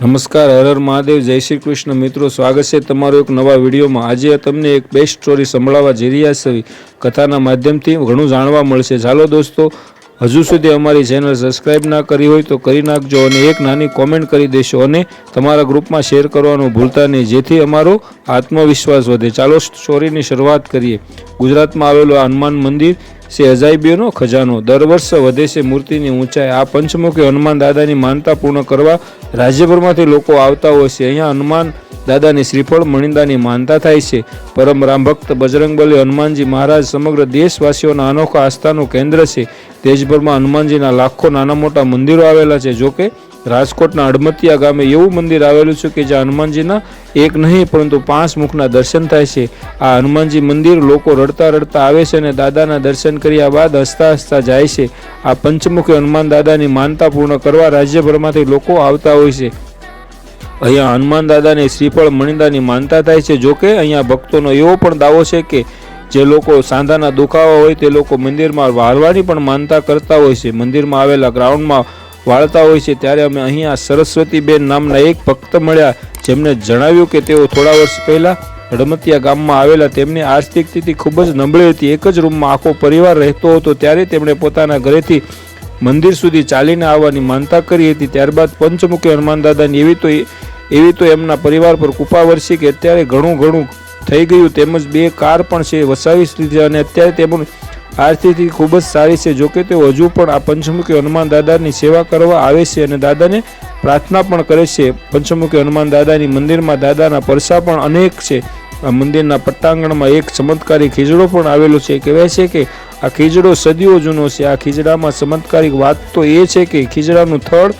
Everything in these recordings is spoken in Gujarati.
નમસ્કાર, હર હર મહાદેવ, જય શ્રી કૃષ્ણ. મિત્રો, સ્વાગત છે તમારો એક નવા વિડીયોમાં. આજે તમને એક બેસ્ટ સ્ટોરી સંભળાવવા જઈ રહ્યા છે. કથાના માધ્યમથી ઘણું જાણવા મળશે. ચાલો દોસ્તો, હજુ સુધી અમારી ચેનલ સબસ્ક્રાઇબ ના કરી હોય તો કરી નાખજો અને એક નાની કોમેન્ટ કરી દેશો અને તમારા ગ્રુપમાં શેર કરવાનું ભૂલતા નહીં. જેથી અમારો આત્મવિશ્વાસ વધે. ચાલો સ્ટોરીની શરૂઆત કરીએ. ગુજરાતમાં આવેલું હનુમાન મંદિર છે અજાયબીઓનો ખજાનો. દર વર્ષે વધે છે મૂર્તિની ઊંચાઈ. આ પંચમુખી હનુમાન દાદાની માનતા પૂર્ણ કરવા રાજ્યભરમાંથી લોકો આવતા હોય છે. અહીંયા હનુમાન દાદાની શ્રીફળ મણિંદાની માનતા થાય છે. પરમ રામ ભક્ત બજરંગબલી હનુમાનજી મહારાજ સમગ્ર દેશવાસીઓના અનોખા આસ્થાનું કેન્દ્ર છે. દેશભરમાં હનુમાનજીના લાખો નાના મોટા મંદિરો આવેલા છે. જોકે રાજકોટના અડમતિયા ગામે એવું મંદિર આવેલું છે કે જ્યાં હનુમાનજીના એક નહીં, પરંતુ પાંચ મુખના દર્શન થાય છે. આ હનુમાનજી મંદિર લોકો રડતા રડતા આવે છે અને દાદાના દર્શન કર્યા બાદ હસતા હસતા જાય છે. આ પંચમુખી હનુમાન દાદાની માનતા પૂર્ણ કરવા રાજ્યભરમાંથી લોકો આવતા હોય છે. અહીંયા હનુમાન દાદાની શ્રીફળ મણિદાની માનતા થાય છે. જોકે અહીંયા ભક્તોનો એવો પણ દાવો છે કે જે લોકો સાંધાના દુખાવા હોય તે લોકો મંદિરમાં વાળવાની પણ માનતા કરતા હોય છે. મંદિરમાં આવેલા ગ્રાઉન્ડમાં વાળતા હોય છે. ત્યારે અમે અહીંયા સરસ્વતીબેન નામના એક ભક્ત મળ્યા. જેમને જણાવ્યું કે તેઓ થોડા વર્ષ પહેલાં રમતિયા ગામમાં આવેલા, તેમની આર્થિક સ્થિતિ ખૂબ જ નબળી હતી. એક જ રૂમમાં આખો પરિવાર રહેતો હતો, ત્યારે તેમણે પોતાના ઘરેથી મંદિર સુધી ચાલીને આવવાની માનતા કરી હતી. ત્યારબાદ પંચમુખી હનુમાન દાદાની એવી તો એવી તો એમના પરિવાર પર કૃપા વરસી કે અત્યારે ઘણું ઘણું થઈ ગયું. તેમજ બે કાર પણ છે, વસાવી લીધી અને અત્યારે તેમની આર્થિક ખૂબ જ સારી છે. જોકે તેઓ હજુ પણ આ પંચમુખી હનુમાન દાદાની સેવા કરવા આવે છે અને દાદાને પ્રાર્થના પણ કરે છે. પંચમુખી હનુમાન દાદાની મંદિરમાં દાદાના પરસા પણ અનેક છે. આ મંદિરના પટ્ટાંગણમાં એક ચમત્કારી ખીજડો પણ આવેલો છે. કહેવાય છે કે આ ખીજડો સદીઓ જૂનો છે. આ ખીજડામાં ચમત્કારિક વાત તો એ છે કે ખીજડાનું થડ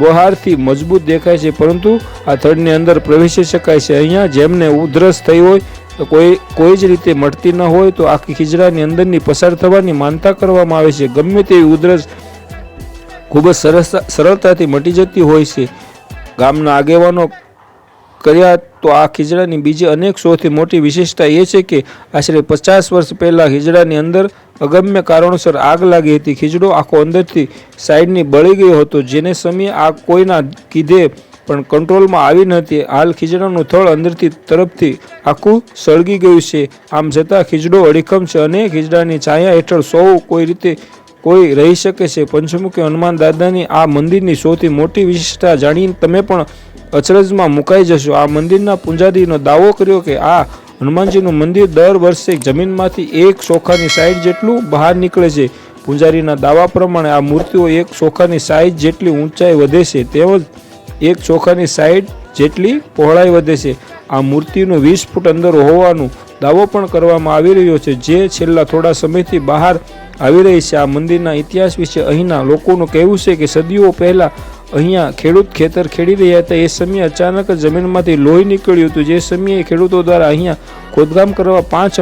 બહારથી મજબૂત દેખાય છે, પરંતુ આ થડની અંદર પ્રવેશી શકાય છે. અહીંયા જેમને ઉધરસ થઈ હોય, તો કોઈ કોઈ જ રીતે મળતી ન હોય, તો આખી ખીજડાની અંદરની પસાર થવાની માનતા કરવામાં આવે છે. ગમે તેવી ઉધરસ ખૂબ જ સરસ સરળતાથી મટી જતી હોય છે. ગામના આગેવાનો કર્યા તો આ ખીજડાની બીજી અનેક સૌથી મોટી વિશેષતા એ છે કે આશરે પચાસ વર્ષ પહેલાં ખીજડાની અંદર અગમ્ય કારણોસર આગ લાગી હતી. ખીજડો આખો અંદરથી સાઈડની બળી ગયો હતો, જેને સમયે આગ કોઈના કીધે પણ કંટ્રોલમાં આવી નથી હાલ ખીજડાનું થળ અંદરથી તરફથી આખું સળગી ગયું છે. આમ છતાં ખીજડો અડીખમ છે અને ખીજડાની છાયા હેઠળ સૌ કોઈ રીતે કોઈ રહી શકે છે? પંચમુખી હનુમાન દાદાની આ મંદિરની સૌથી મોટી વિશિષ્ટતા જાણીને તમે પણ અચરજમાં મુકાઈ જશો. આ મંદિરના પૂંજારીનો દાવો કર્યો કે આ હનુમાનજીનું મંદિર દર વર્ષે જમીનમાંથી એક ચોખાની સાઈડ જેટલું બહાર નીકળે છે. પૂંજારીના દાવા પ્રમાણે આ મૂર્તિઓ એક ચોખાની સાઈઝ જેટલી ઊંચાઈ વધે છે, તેમજ એક ચોખાની સાઈડ જેટલી પહોળાઈ વધે છે. આ મૂર્તિનું વીસ ફૂટ અંદર હોવાનું દાવો પણ કરવામાં આવી રહ્યો છે, જે છેલ્લા થોડા સમયથી બહાર આવી રહી છે. આ મંદિરના ઇતિહાસ વિશે અહીંના લોકોનું કહેવું છે કે સદીઓ પહેલાં અહીંયા ખેડૂત ખેતર ખેડી રહ્યા હતા. એ સમયે અચાનક જ જમીનમાંથી લોહી નીકળ્યું હતું. જે સમયે ખેડૂતો દ્વારા અહીંયા ખોદકામ કરવા પાંચ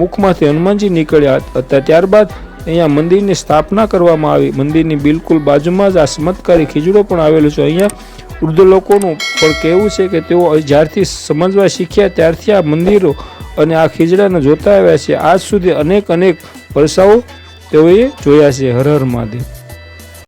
મુખમાંથી હનુમાનજી નીકળ્યા હતા ત્યારબાદ અહીંયા મંદિરની સ્થાપના કરવામાં આવી. મંદિરની બિલકુલ બાજુમાં જ આ ચમત્કારી ખીજડો પણ આવેલો છે. અહીંયા વૃદ્ધ લોકોનું પણ કહેવું છે કે તેઓ જ્યારથી સમજવા શીખ્યા ત્યારથી આ મંદિરો અને આ ખીજડાને જોતા આવ્યા છે. આજ સુધી અનેક અનેક પરસાઓ તેઓએ જોયા છે હર મહાદેવ.